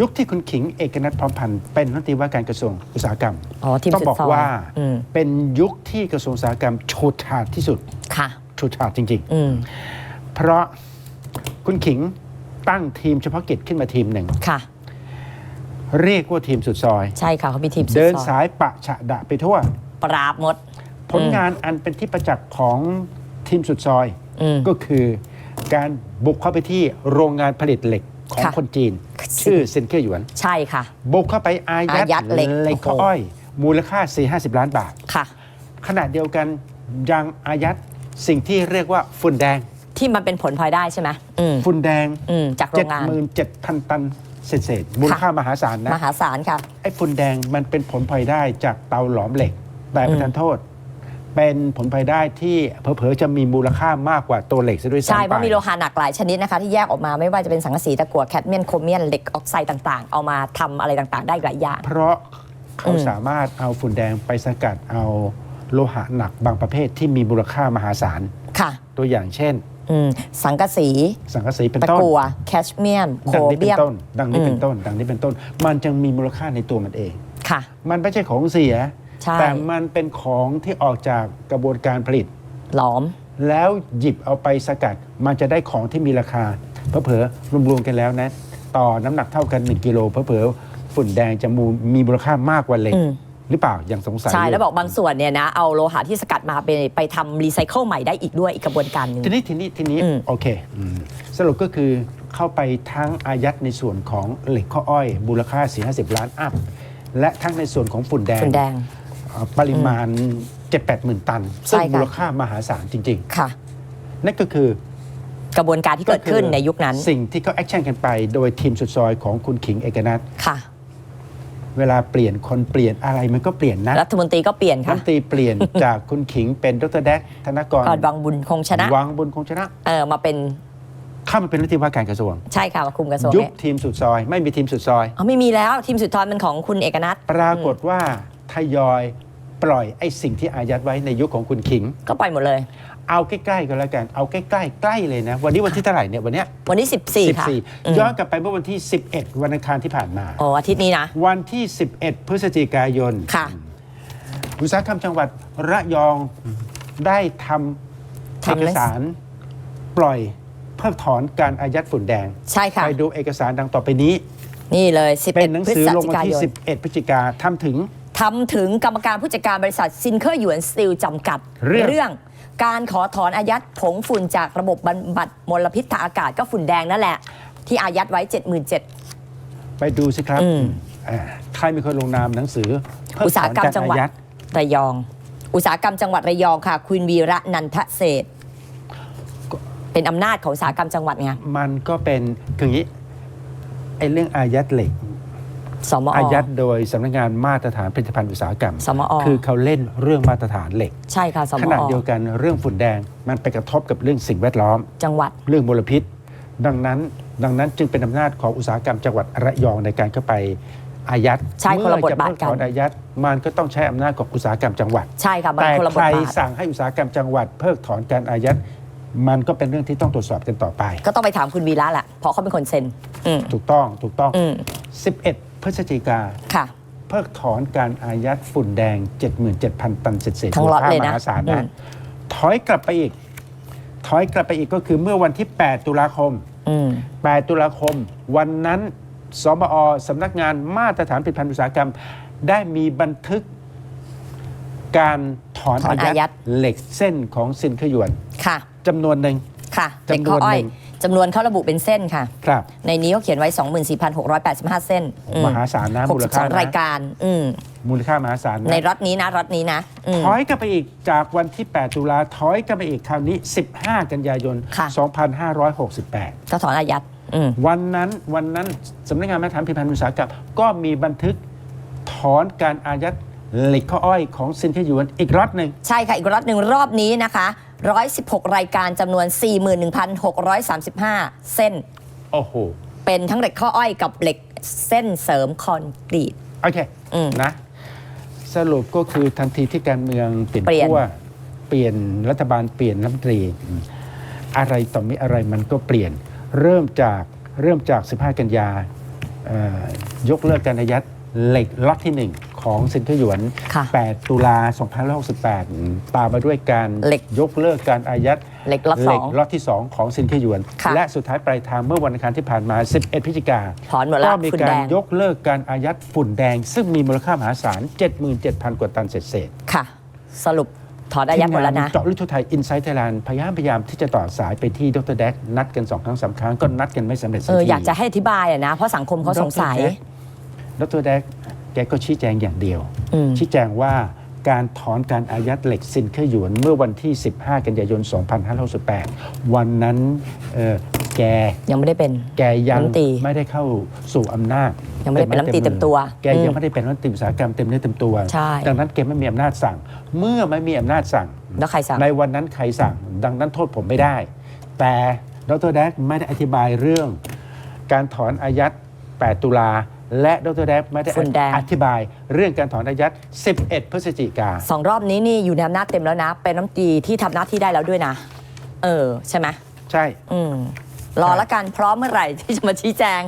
ยุคที่คุณขิงเอกนัทพร้อมพันธ์เป็นรัฐมนตรีว่าการกระทรวงอุตสาหกรรมอ๋อทีมต้องสุดบอกซอยว่าอืมเป็นยุคที่กระทรวงอุตสาหกรรมฉูดฉาดที่สุดค่ะฉูดฉาดจริงอืมๆเพราะคุณขิงตั้งทีมเฉพาะกิจขึ้นมาทีมหนึ่งค่ะ เรียกว่าทีมสุดซอย ใช่ค่ะเขามีทีมสุดเดินซอยสายปะฉะดะไปทั่ว ปราบหมด ผลงานอันเป็นที่ประจักษ์ของทีมสุดซอยอืมก็คือการบุกเข้าไปที่โรงงานผลิตเหล็กของค่ะคนจีน ชื่อเซนเคอร์หยวน ใช่ค่ะ บุกเข้าไปอายัอายัดเหล็กเหล็กโอ้โหข้าวอ้อย มูลค่า 4-50 ล้านบาท ค่ะ ขณะเดียวกันยังอายัดสิ่งที่เรียกว่าฝุ่นแดง ที่มันเป็นผลพลอยได้ใช่ไหมอืมฝุ่นแดง อืมจากโรงงาน 77,000 ตันเศษๆมูลค่ามหาศาลมนะหาศาลค่ะ ไอ้ฝุ่นแดงมันเป็นผลพลอยได้จากเตาหลอมเหล็ก แต่ประทานโทษ เป็นผลพลอยได้ที่เผลอๆจะมีมูลค่ามากกว่าตัวเหล็กซะด้วยซ้ำใช่เพไปราะมีโลหะหนักหลายชนิดนะคะที่แยกออกมาไม่ว่าจะเป็นสังกะสีตะกั่วแคดเมียนโครเมียนเหล็กออกไซด์ต่างๆ เอามาทำอะไรต่างๆ ได้หลายอย่าง เพราะเขาอืม สามารถเอาฝุ่นแดงไปสกัดเอาโลหะหนักบางประเภทที่มีมูลค่ามหาศาล ค่ะตัวอย่างเช่น อืมสังกะสีสังกะสีเป็นตะต้นกั่วแคชเมียมโคดัรนี้เป็เบีนยม ต้น ดังนี้เป็นอืมต้น ดังนี้เป็นต้น มันจึงมีมูลค่าในตัวมันเอง ค่ะ มันไม่ใช่ของเสีย ใช่ แต่มันเป็นของที่ออกจากกระบวนการผลิต หลอม แล้วหยิบเอาไปสกัด มันจะได้ของที่มีราคาเผลอๆรวมๆกันแล้วนะ ต่อน้ำหนักเท่ากัน 1กิโลเผลอๆฝุ่นแดงจะมูมีมูลค่ามากกว่าเหล็ก อืม หรือเปล่ายังสงสัยใช่ยู่แล้วบอกบางส่วนเนี่ยนะเอาโลหะที่สกัดมาไปไปทำรีไซเคิลใหม่ได้อีกด้วยอีกกระบวนการหนึ่ง ทีนี้ทีนี้ทีนี้อืม โอเคอืมสรุปก็คือเข้าไปทั้งอายัดในส่วนของเหล็กข้ออ้อยมูลค่า4-50 ล้านอัพและทั้งในส่วนของฝุ่นแดง ฝุ่นแดงเอ่อ ปริมาณ 7-8หมื่นตันใช่ซึ่งค่ะมูลค่ามหาศาลจริงค่ะๆนั่นก็คือกระบวนการที่เกิดขึ้นในยุคนั้น สิ่งที่เขาแอคชั่นกันไป โดยทีมสุดซอยของคุณขิงเอกนัทค่ะ เวลาเปลี่ยนคนเปลี่ยนอะไรมันก็เปลี่ยนนะรัฐมนตรีก็เปลี่ยนรัฐค่ะมนตรีเปลี่ยนจากคุณขิงเป็นดรแดกธนกรก่อนวังบุญคงชนะวังบุญคงชนะเออมาเป็นเข้ามาเป็นรัฐมนตรีว่าการกระทรวง ใช่ค่ะมาคุมกระทรวงยุบเนี่ยทีมสุดซอย ไม่มีทีมสุดซอยอ๋อไม่มีแล้วทีมสุดท้ายเป็นของคุณเอกนัทปรากฏว่า ทยอยปล่อยไอ้สิ่งที่อายัดไว้ในยุคของคุณขิง ก็ปล่อยหมดเลย เอาใกล้ๆก็แล้วกันเอาใกล้ๆใกล้เลยนะ วันนี้วันที่เท่าไหร่เนี่ยวันเนี้ยวันที่14ค่ะอืมย้อนกลับไปเมื่อวันที่ 11 วันอังคารที่ผ่านมา อ๋ออาทิตย์นี้นะ วันที่ 11 พฤศจิกายนค่ะ อุตสาหกรรมจังหวัดระยองได้ทำทำเอกสารปล่อยเพิกถอนการอายัดฝุ่นแดง ใช่ค่ะ ไปดูเอกสารดังต่อไปนี้ นี่เลยเป็นหนั11งพฤสือศลงจิวันกาที่ยน11 พฤศจิกาทำถึง ทำถึงกรรมการผู้จัดการบริษัทซินเคอร์หยวนสตีลจำกัดเรื่องการขอถอนอายัดผงฝุ่นจากระบบบำบัดมลพิษทางอากาศก็ฝุ่นแดงนั่นแหละ ที่อายัดไว้ 77,000 ไปดูสิครับอืม อ่าใครเป็นคนลงนามหนังสือเพิอุตสาหกรรมถนจังหวัดอายัดระยอง อุตสาหกรรมจังหวัดระยองค่ะ คุณวีระนันทเศรษฐ์เป็นอำนาจของอุตสาหกรรมจังหวัดไง มันก็เป็นคืออย่างนี้ไอ้เรื่องอายัดเหล็ก สมออายัดโดยสำนักงานมาตรฐานผลิตภัณฑ์อุตสาหกรรม สมอคือเขาเล่นเรื่องมาตรฐานเหล็ก ใช่ค่ะสมขอณะเดียวกันเรื่องฝุ่นแดงมันไปกระทบกับเรื่องสิ่งแวดล้อม จังหวัดเรื่องมลพิษ ดังนั้นดังนั้นจึงเป็นอำนาจของอุตสาหกรรมจังหวัดระยองในการเข้าไปอายัดใช่คนละบทบาทเมื่อจะกันเพิถอนอายัดมันก็ต้องใช้อำนาจของอุตสาหกรรมจังหวัด ใช่ค่ะมันแต่คนละบใคทรบาทสั่งให้อุตสาหกรรมจังหวัด เพิกถอนการอายัดมันก็เป็นเรื่องที่ต้องตรวจสอบกันต่อไป ก็ต้องไปถามคุณวีระแหละเพราะเขาเป็นคนเซ็นอืมถูกต้องถูกต้องอืม11 พฤศจิกาค่ะ เพิกถอนการอายัดฝุ่นแดง 77,000 ตันเศษๆทั้งล็อตมูค่าเลยนะมหาศาลอืนะมถอยกลับไปอีก ถอยกลับไปอีกก็คือเมื่อวันที่ 8 ตุลาคมอืม8ตุลาคม วันนั้นสมอสำนักงานมาตรฐานผลิตภัณฑ์อุตสาหกรรม ได้มีบันทึกการถอนถอนอาอายัยัดดเหล็กเส้นของซินเคอร์หยวนค่ะจำนวนหนึ่งค่ะจำนวนเด็กข้ออ้อยหนึ่ง จำนวนเขาระบุเป็นเส้นค่ะ ครับในนี้เขาเขียนไว้ 24,685 เส้นอืมหาศาลนะมูลค่า62นะรายการอืมมูลค่ามหาศาลนะในรถนี้นะรถนี้นะอืม ถอยกลับไปอีกจากวันที่ 8 ตุลาถอยกลับไปอีกคราวนี้ 15 กันยายน ค่ะ 2568 ก็ถอนอายัดอืม วันนั้นวันนั้นสำนักงานมาตรฐานผลิตภัณฑ์อุตสาหกรรมก็มีบันทึกถอนการอายัดเหล็กข้ออ้อยของซินเทหยวนอีกรอบหนึ่ง ใช่ค่ะ อีกรอบหนึ่งรอบนี้นะคะ 116 รายการจำนวน 41,635 เส้น โอ้โห เป็นทั้งเหล็กข้ออ้อยกับเหล็กเส้นเสริมคอนกรีต โอเค อืม นะ สรุปก็คือทันทีที่การเมืองเปลี่ยนเปลี่ยน ขั้วเปลี่ยนรัฐบาลเปลี่ยนรัฐมนตรี อะไรต่อมีอะไรมันก็เปลี่ยน เริ่มจากเริ่มจาก 15 กันยาเอ่อยกเลิกการอายัดเหล็กล็อตที่1 ของซินเกอร์หยวน ค่ะ8 ตุลา2568 ตามมาด้วยการเหล็กยกเลิกการอายัดเหล็กล็อตสองล็อตที่ 2 ของซินเกอร์หยวน ค่ะ และสุดท้ายปลายทางเมื่อวันอังคารที่ผ่านมา 11 พฤศจิกาถอนหมดแล้ก็วมีฝุ่นกาแดรงยกเลิกการอายัดฝุ่นแดง ซึ่งมีมูลค่ามหาศาล 77,000 กว่าตันเศษๆ ค่ะ สรุปถอนอายัดหมดแล้วนะเจาะลึกทั่วไทยอินไซต์ไทยแลนด์พยายามพยายามที่จะต่อสายไปที่ดรแดกนัดกันสองครั้งสามครั้งก็นัดกันไม่สำเร็จสัเอกอทีอยากจะให้อธิบายอะนะ เพราะสังคมเขาสงสัย ดรแดกแก ก็ชี้แจงอย่างเดียวอืมชี้แจงว่าการถอนการอายัดเหล็กซินเคอร์หยวนเมื่อวันที่ 15 กันยายน 2568 วันนั้นเอ่อแกยังไม่ได้เป็น แกยังรัฐมนตรีไม่ได้เข้าสู่อำนาจ ยังไม่ได้เป็นรัฐมนตรีเต็มตัว แกยังไม่ได้เป็นรัฐมนตรีอุตสาหกรรมเต็มเนื้อเต็มตัวใช่ดังนั้นแกไม่มีอำนาจสั่ง เมื่อไม่มีอำนาจสั่ง แล้วใครสั่ง ในวันนั้นใครสั่ง ดังนั้นโทษผมไม่ได้ แต่ดรแดกไม่ได้อธิบายเรื่อง การถอนอายัด 8 ตุลา และดรแดกไม่ได้ฝุ่นแดง อธิบายเรื่องการถอนอายัด 11 พฤศจิกา สองรอบนี้นี่อยู่ในอำนาจเต็มแล้วนะ เป็นน้ำตรีที่ทำหน้าที่ได้แล้วด้วยนะ เออ ใช่ไหมใช่ อืม รอละกันพร้อมเมื่อไหร่ที่จะมาชี้แจง